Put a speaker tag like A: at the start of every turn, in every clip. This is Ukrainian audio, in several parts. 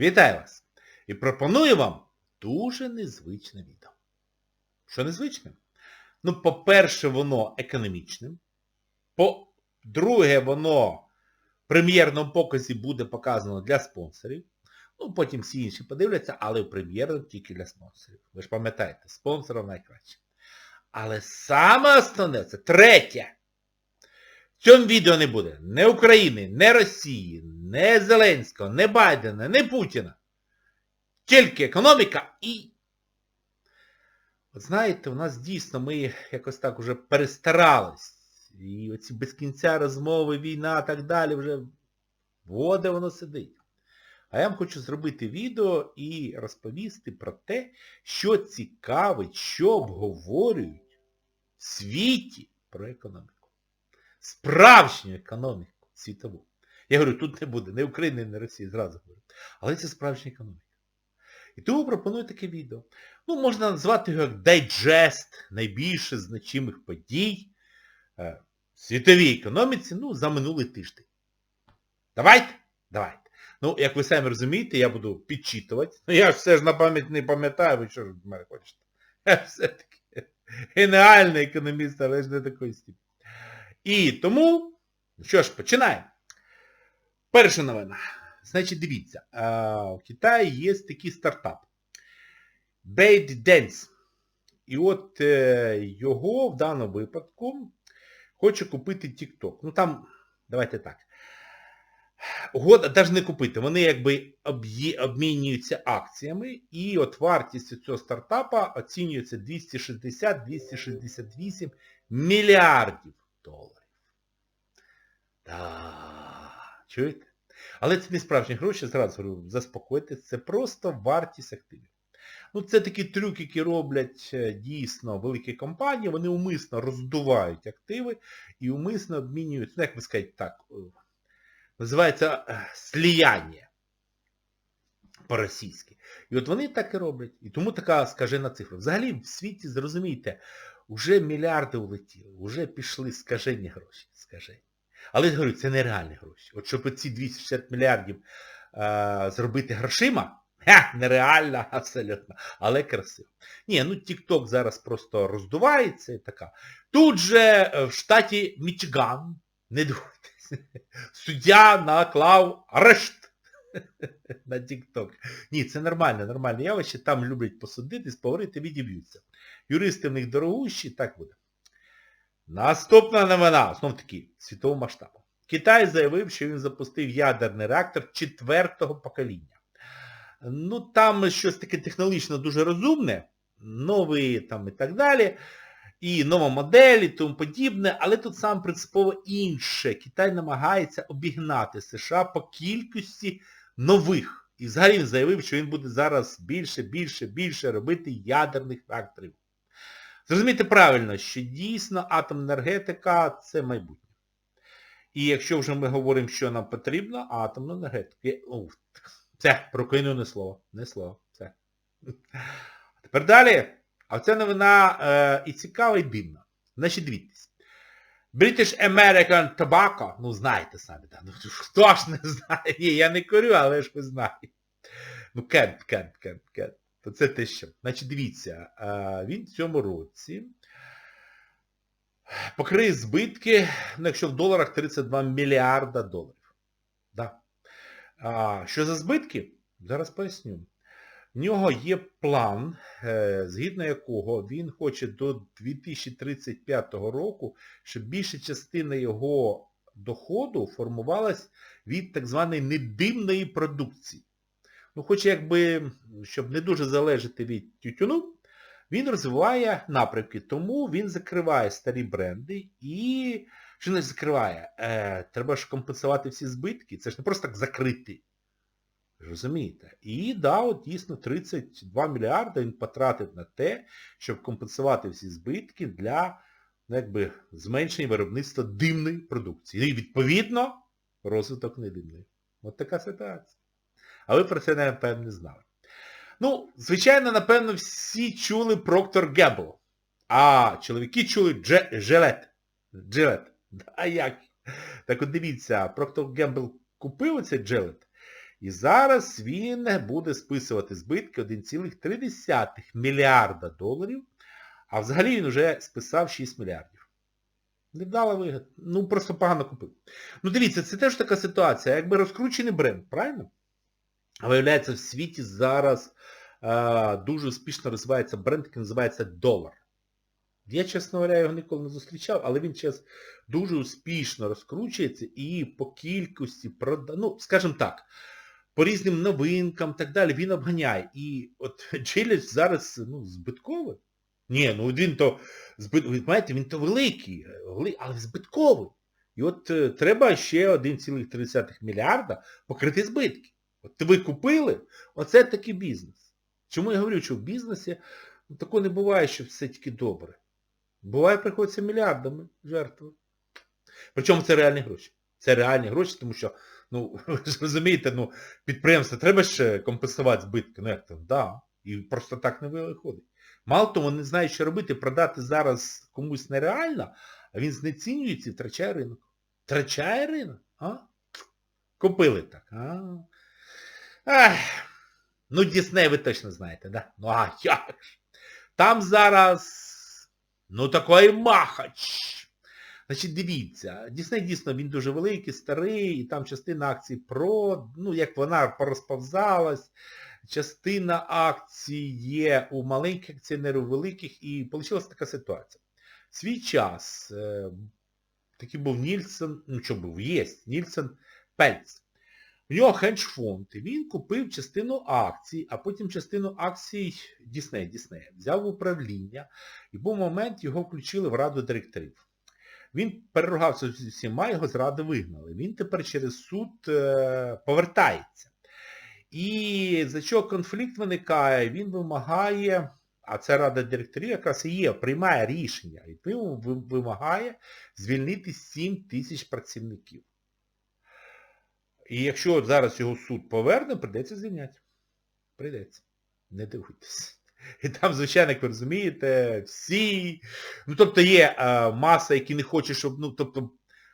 A: Вітаю вас! І пропоную вам дуже незвичне відео. Що незвичне? Ну, по-перше, воно економічним. По-друге, воно в прем'єрному показі буде показано для спонсорів. Ну, потім всі інші подивляться, але в прем'єрному тільки для спонсорів. Ви ж пам'ятаєте, спонсором найкраще. Але саме основне, це третє. В цьому відео не буде ні України, ні Росії, ні Зеленського, ні Байдена, ні Путіна. Тільки економіка і... От знаєте, у нас дійсно ми якось так уже перестарались. І оці без кінця розмови, війна і так далі вже воде воно сидить. А я вам хочу зробити відео і розповісти про те, що цікавить, що обговорюють в світі про економіку. Справжню економіку світову. Я говорю, тут не буде ні України, ні Росії, зразу говорю. Але це справжня економіка. І тому пропоную таке відео. Ну, можна назвати його як дайджест найбільше значимих подій е, в світовій економіці, ну, за минулий тиждень. Давайте? Давайте. Ну, як ви самі розумієте, я буду підчитувати. Ну, я ж все ж на пам'ять не пам'ятаю, ви що ж від мене хочете? Я все-таки геніальний економіст, але ж не такої степені. І тому, ну що ж, починаємо. Перша новина. Значить, дивіться, в Китаї є такий стартап. BaitDance. І от е, його в даному випадку хоче купити TikTok. Ну там, давайте так. Угода навіть не купити. Вони якби обмінюються акціями. І от вартість цього стартапа оцінюється 260-268 мільярдів доларів. Так, чуєте? Але це не справжні гроші, зразу говорю, заспокойтесь, це просто вартість активів. Ну, це такі трюки, які роблять е, дійсно великі компанії, вони умисно роздувають активи і умисно обмінюють, ну як ви скажете так, е, називається е, сліяння по-російськи. І от вони так і роблять. І тому така скажена цифра. Взагалі в світі, зрозумійте, вже мільярди улетіли, вже пішли скажені гроші. Скажені. Але я говорю, це нереальні гроші. От щоб ці 260 мільярдів е, зробити грошима, ха, нереально абсолютно, але красиво. Ні, ну TikTok зараз просто роздувається і така. Тут же в штаті Мічиган, не дивуйтесь, суддя наклав арешт на TikTok. Ні, це нормально, нормальне явище, там люблять посудитись, поговорити, відіб'ються. Юристи в них дорогущі, так буде. Наступна новина, знов таки, світового масштабу. Китай заявив, що він запустив ядерний реактор четвертого покоління. Ну, там щось таке технологічно дуже розумне, новий там і так далі, і нова модель, і тому подібне, але тут сам принципово інше. Китай намагається обігнати США по кількості нових. І взагалі він заявив, що він буде зараз більше, більше, більше робити ядерних реакторів. Зрозумійте правильно, що дійсно атомна енергетика це майбутнє. І якщо вже ми говоримо, що нам потрібно, атомна енергетика. Це, прокину не слово. Не слово. Це. А тепер далі. А ця новина е, і цікава, і дивна. Значить, дивіться. British American Tobacco, ну знаєте самі, да. ну хто ж не знає, Ні, я не курю, але ж ви знаєте. Ну, кент, кент, кент, кент то це те що. Значить, дивіться, він в цьому році покриє збитки, ну, якщо в доларах 32 мільярда доларів. Да. А, Що за збитки? Зараз поясню. В нього є план, е, згідно якого він хоче до 2035 року, щоб більша частина його доходу формувалась від так званої недимної продукції ну хоч якби, щоб не дуже залежати від тютюну, він розвиває напрямки, тому він закриває старі бренди і... Що не закриває? Е, Треба ж компенсувати всі збитки. Це ж не просто так закрити. Розумієте? І да, от дійсно 32 мільярди він потратив на те, щоб компенсувати всі збитки для ну, якби, зменшення виробництва димної продукції. І відповідно розвиток недимної. От така ситуація. А ви про це, напевно, не знали. Ну, звичайно, напевно, всі чули Проктор Гебл. А чоловіки чули Джилет. Джилет. А як? Так от дивіться, Проктор Гембл купив оцей Джилет І зараз він буде списувати збитки 1,3 мільярда доларів, а взагалі він вже списав 6 мільярдів. Невдала вигода. Ну, просто погано купив. Ну, дивіться, це теж така ситуація, якби розкручений бренд, правильно? А виявляється, в світі зараз е, дуже успішно розвивається бренд, який називається долар. Я, чесно говоря, його ніколи не зустрічав, але він зараз дуже успішно розкручується і по кількості прода... ну, скажімо так, по різним новинкам так далі, він обганяє. І от Джиліч зараз ну, збитковий. Ні, ну він то збит... знаєте, він то великий, але збитковий. І от е, треба ще 1,3 мільярда покрити збитки. От ви купили, оце такий бізнес. Чому я говорю, що в бізнесі ну, такого не буває, що все тільки добре. Буває, приходиться мільярдами жертвувати. Причому це реальні гроші. Це реальні гроші, тому що, ну, ви ж розумієте, ну, підприємство треба ще компенсувати збитки. Ну як там, да. І просто так не виходить. Мало того, вони знають, що робити, продати зараз комусь нереально, а він знецінюється і втрачає ринок. Втрачає ринок, а? Купили так. А? Ах. Ну, Дісней ви точно знаєте, да? Ну а як? Там зараз, ну такий махач. Значить, дивіться, Дісней дійсно він дуже великий, старий, і там частина акцій про, ну як вона порозповзалась, частина акцій є у маленьких акціонерів, у великих, і вийшла така ситуація. В свій час е, такий був Нільсен, ну що був, є, Нільсен Пельц. У нього хендж-фонд, він купив частину акцій, а потім частину акцій Діснея, Діснея. Взяв в управління, і був момент, його включили в раду директорів. Він переругався з усіма, його з ради вигнали. Він тепер через суд е, повертається. І за чого конфлікт виникає, він вимагає, а це рада директорів якраз і є, приймає рішення, і вимагає звільнити 7 тисяч працівників. І якщо зараз його суд поверне, прийдеться звільняти. Прийдеться. Не дивуйтесь. І там, звичайно, як ви розумієте, всі... Ну, тобто є е, маса, які не хочуть, щоб, ну, тобто,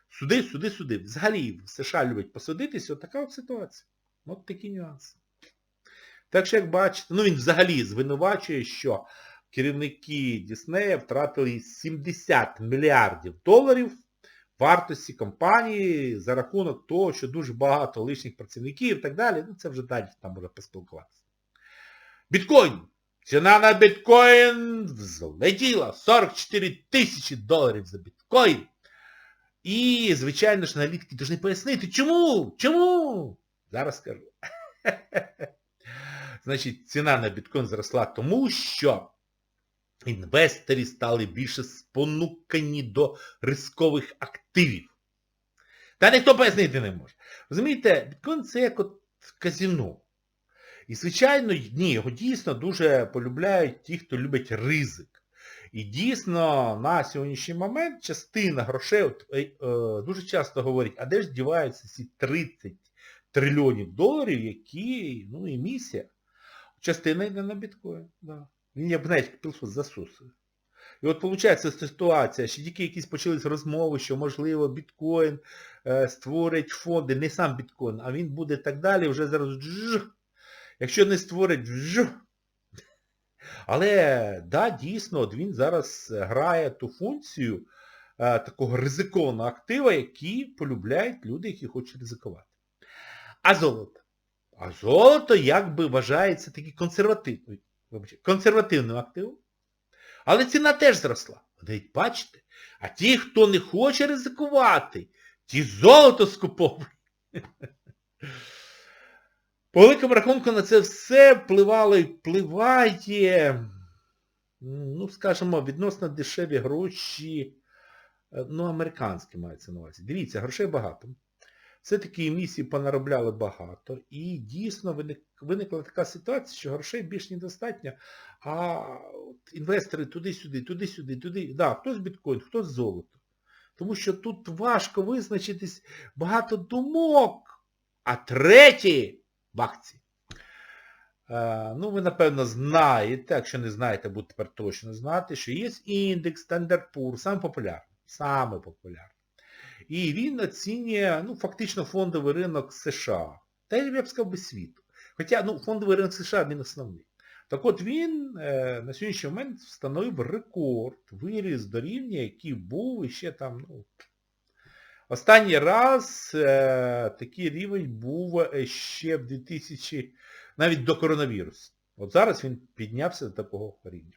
A: суди, суди, суди. Взагалі в США люблять посадитися, от така от ситуація. От такі нюанси. Так що, як бачите, ну він взагалі звинувачує, що керівники Діснея втратили 70 мільярдів доларів вартості компанії за рахунок того, що дуже багато лишніх працівників і так далі. Ну це вже далі там може поспілкуватися. Біткоін. Ціна на біткоін взлетіла 44 тисячі доларів за біткоін. І, звичайно ж, аналітики повинні пояснити, чому? Чому? Зараз скажу. Значить, ціна на біткоін зросла тому, що інвестори стали більше спонукані до рискових активів. Та ніхто пояснити не може. Розумієте, біткоін це як от казіно. І, звичайно, ні, його дійсно дуже полюбляють ті, хто любить ризик. І дійсно на сьогоднішній момент частина грошей е, е, дуже часто говорять, а де ж діваються ці 30 трильйонів доларів, які, ну, емісія. Частина йде на біткоін. Да. Він, як знаєте, просто засусує. І от виходить ситуація, що тільки якісь почались розмови, що, можливо, біткоін е, створить фонди, не сам біткоін, а він буде так далі, вже зараз джж. Якщо не створить джж. Але, да, дійсно, от він зараз грає ту функцію е, такого ризикованого актива, який полюбляють люди, які хочуть ризикувати. А золото? А золото якби вважається такий консервативним, консервативним активом. Але ціна теж зросла. Навіть бачите, а ті, хто не хоче ризикувати, ті золото скуповують. По великому рахунку на це все впливало і впливає, ну, скажімо, відносно дешеві гроші, ну, американські мається на увазі. Дивіться, грошей багато. Все-таки емісії понаробляли багато. І дійсно виник, виникла така ситуація, що грошей більш недостатньо, а інвестори туди-сюди, туди-сюди, туди. Да, хтось біткоін, хтось золото. Тому що тут важко визначитись багато думок. А треті в акції. Е, ну, ви, напевно, знаєте, якщо не знаєте, будете тепер точно знати, що є індекс Standard Poor's, саме популярний. Саме популярний. І він оцінює, ну, фактично фондовий ринок США. Та я б сказав би світу. Хоча ну, фондовий ринок США він основний. Так от він е, на сьогоднішній момент встановив рекорд, виріс до рівня, який був іще там, ну, Останній раз е, такий рівень був ще в 2000, навіть до коронавірусу. От зараз він піднявся до такого рівня.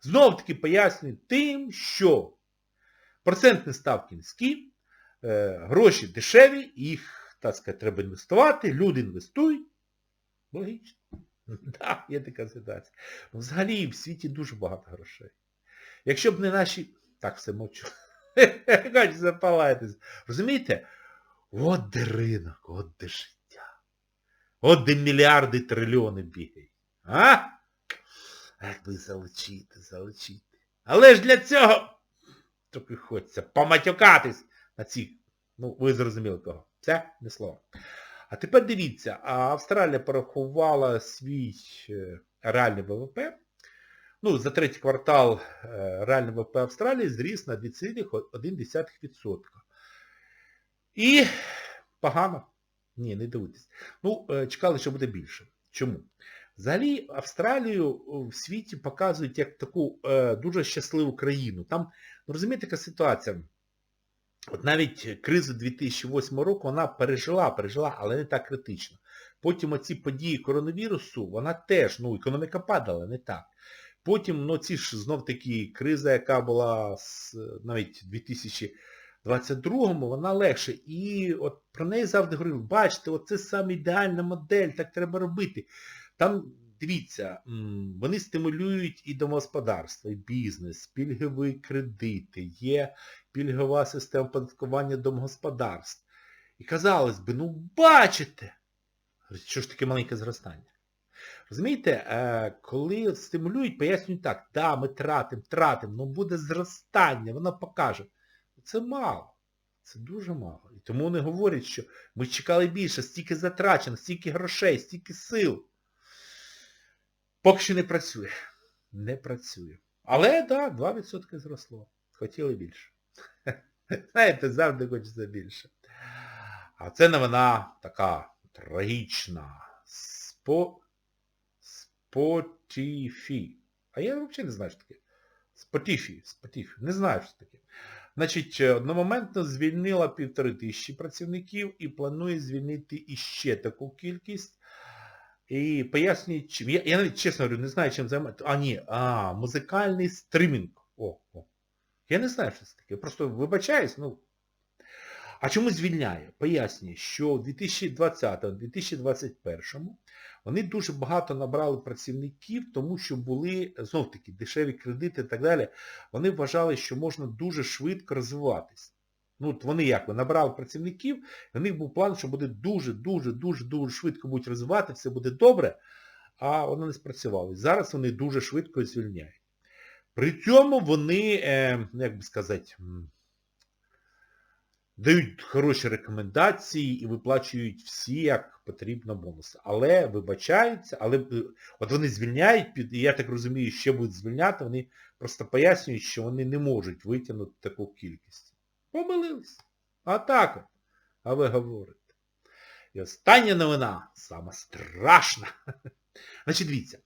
A: Знов таки пояснюю тим, що процентні ставки низькі, е, гроші дешеві, їх, так сказати, треба інвестувати, люди інвестують. Логічно. Так, є така ситуація. Взагалі в світі дуже багато грошей. Якщо б не наші... Так, все мовчу. Запалайтесь. Розумієте? От де ринок, от де життя. От де мільярди, трильйони бігають. А? Як би залучити, залучити. Але ж для цього трохи хочеться поматюкатись на ці, ну, ви зрозуміли кого. Це не слово. А тепер дивіться, Австралія порахувала свій е, реальний ВВП. Ну, за третій квартал е, реальний ВВП Австралії зріс на 2,1%. І погано. Ні, не дивитесь. Ну, е, чекали, що буде більше. Чому? Взагалі Австралію в світі показують як таку е, дуже щасливу країну. Там, ну розумієте, така ситуація. От навіть кризу 2008 року вона пережила, пережила, але не так критично. Потім оці події коронавірусу, вона теж, ну, економіка падала, не так. Потім, ну, ці ж знов таки криза, яка була з, навіть в 2022-му, вона легше. І от про неї завжди говорили, бачите, оце саме ідеальна модель, так треба робити. Там, дивіться, вони стимулюють і домогосподарство, і бізнес, пільгові кредити, є пільгова система податкування домогосподарств. І казалось би, ну бачите, що ж таке маленьке зростання. Розумієте, коли стимулюють, пояснюють так, да, ми тратимо, тратимо, але буде зростання, воно покаже. Це мало. Це дуже мало. І тому вони говорять, що ми чекали більше, стільки затрачено, стільки грошей, стільки сил. Поки що не працює. Не працює. Але, так, да, 2% зросло. Хотіли більше. Знаєте, завжди хочеться більше. А це новина така трагічна. Спо... Спотіфі. А я взагалі не знаю, що таке. Спотіфі. Спотіфі. Не знаю, що таке. Значить, одномоментно звільнила півтори тисячі працівників і планує звільнити іще таку кількість. І пояснюють, чим. Я, я навіть, чесно говорю, не знаю, чим займається. А, ні, а, музикальний стримінг. О, о. Я не знаю, що це таке. Просто вибачаюсь, ну. А чому звільняє? Пояснює, що в 2020-2021 вони дуже багато набрали працівників, тому що були, знов таки, дешеві кредити і так далі. Вони вважали, що можна дуже швидко розвиватись. Ну, вони як? Набрали працівників, в них був план, що буде дуже-дуже-дуже-дуже швидко будуть розвивати, все буде добре, а воно не спрацювало. Зараз вони дуже швидко звільняють. При цьому вони, е, як би сказати, дають хороші рекомендації і виплачують всі, як потрібно, бонуси. Але вибачаються, але от вони звільняють, і я так розумію, ще будуть звільняти, вони просто пояснюють, що вони не можуть витягнути таку кількість. Помилились. А так от. А ви говорите. І остання новина, сама страшна. Значить, дивіться.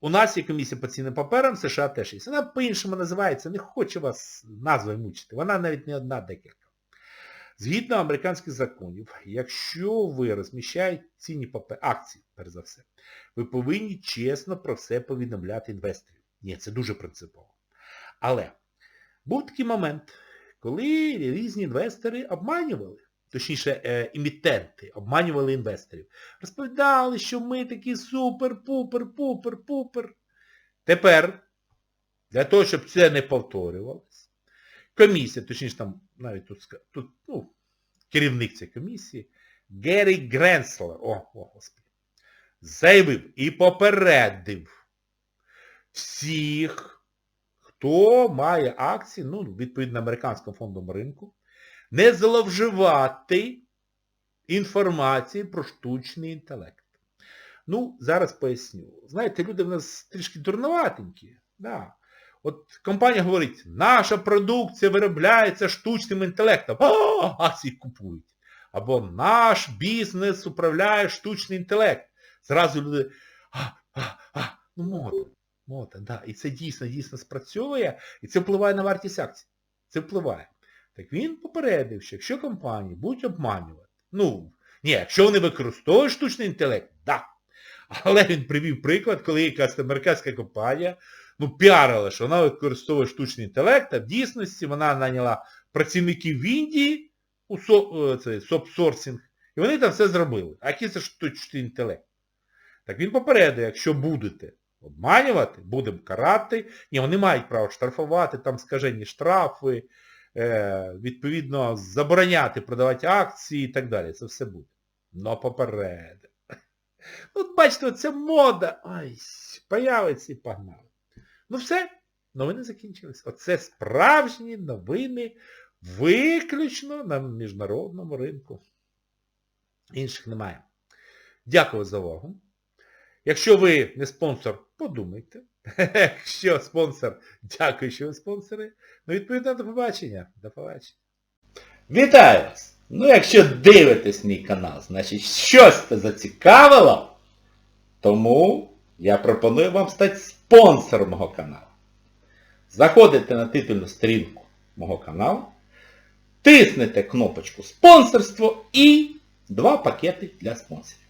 A: У нас є комісія по цінним паперам, США теж є. Вона по-іншому називається, не хоче вас назвою мучити. Вона навіть не одна декілька. Згідно американських законів, якщо ви розміщаєте цінні папери, акції, перш за все, ви повинні чесно про все повідомляти інвесторів. Ні, це дуже принципово. Але був такий момент, коли різні інвестори обманювали точніше, е, імітенти, обманювали інвесторів. Розповідали, що ми такі супер-пупер-пупер-пупер. Тепер, для того, щоб це не повторювалося, комісія, точніше там навіть тут, тут ну, керівник цієї комісії, Геррі Гренслер, о, о, господи, заявив і попередив всіх, хто має акції, ну, відповідно, американському фондовому ринку, не зловживати інформації про штучний інтелект. Ну, зараз поясню. Знаєте, люди в нас трішки дурноватенькі. Да. От компанія говорить, наша продукція виробляється штучним інтелектом. А, акції купують. або наш бізнес управляє штучний інтелект. Зразу люди, а, а, а, ну мода, мода, да. І це дійсно, дійсно спрацьовує, і це впливає на вартість акцій. Це впливає. Так він попередив, що якщо компанії будуть обманювати, ну, ні, якщо вони використовують штучний інтелект, да. Але він привів приклад, коли якась американська компанія ну, піарила, що вона використовує штучний інтелект, а в дійсності вона наняла працівників в Індії у це, сопсорсинг, і вони там все зробили. А який це штучний інтелект? Так він попередив, якщо будете обманювати, будемо карати. Ні, вони мають право штрафувати, там скажені штрафи, е, відповідно, забороняти продавати акції і так далі. Це все буде. Но попередив. От бачите, це мода. Ай, появиться і погнали. Ну все, новини закінчились. Оце справжні новини виключно на міжнародному ринку. Інших немає. Дякую за увагу. Якщо ви не спонсор, подумайте. Якщо спонсор, дякую, що ви спонсори. Ну, відповідно, до побачення. До побачення.
B: Вітаю вас! Ну, якщо дивитесь мій канал, значить щось це зацікавило, тому я пропоную вам стати спонсором мого каналу. Заходите на титульну сторінку мого каналу, тиснете кнопочку спонсорство і два пакети для спонсорів.